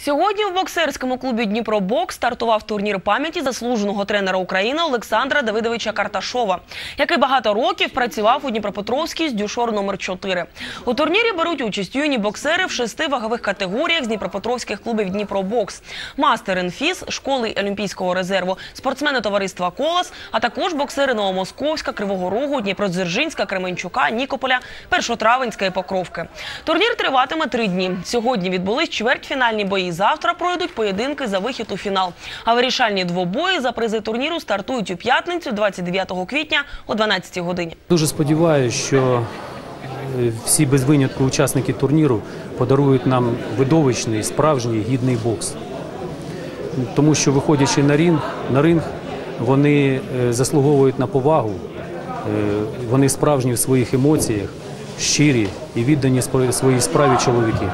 Сьогодні в боксерському клубі Дніпро Бокс стартував турнір пам'яті заслуженого тренера України Олександра Давидовича Карташова, який багато років працював у Дніпропетровській з дюшор номер 4 У турнірі беруть участь юні боксери в шести вагових категоріях з дніпропетровських клубів Дніпро Бокс, мастер інфіз, школи Олімпійського резерву, спортсмени товариства Колос, а також боксери Новомосковська, Кривого Рогу, Дніпродзержинська, Кременчука, Нікополя, Першотравенська і Покровки. Турнір триватиме три дні. Сьогодні відбулись чвертьфінальні бої. Завтра пройдуть поєдинки за вихід у фінал. А вирішальні двобої за призи турніру стартують у п'ятницю, 29 квітня о 12 годині. Дуже сподіваюся, що е, всі без винятку учасники турніру подарують нам видовищний, справжній гідний бокс. Тому що, виходячи на ринг, на ринг вони е, заслуговують на повагу, е, вони справжні в своїх емоціях, щирі і віддані своїй справі чоловіки.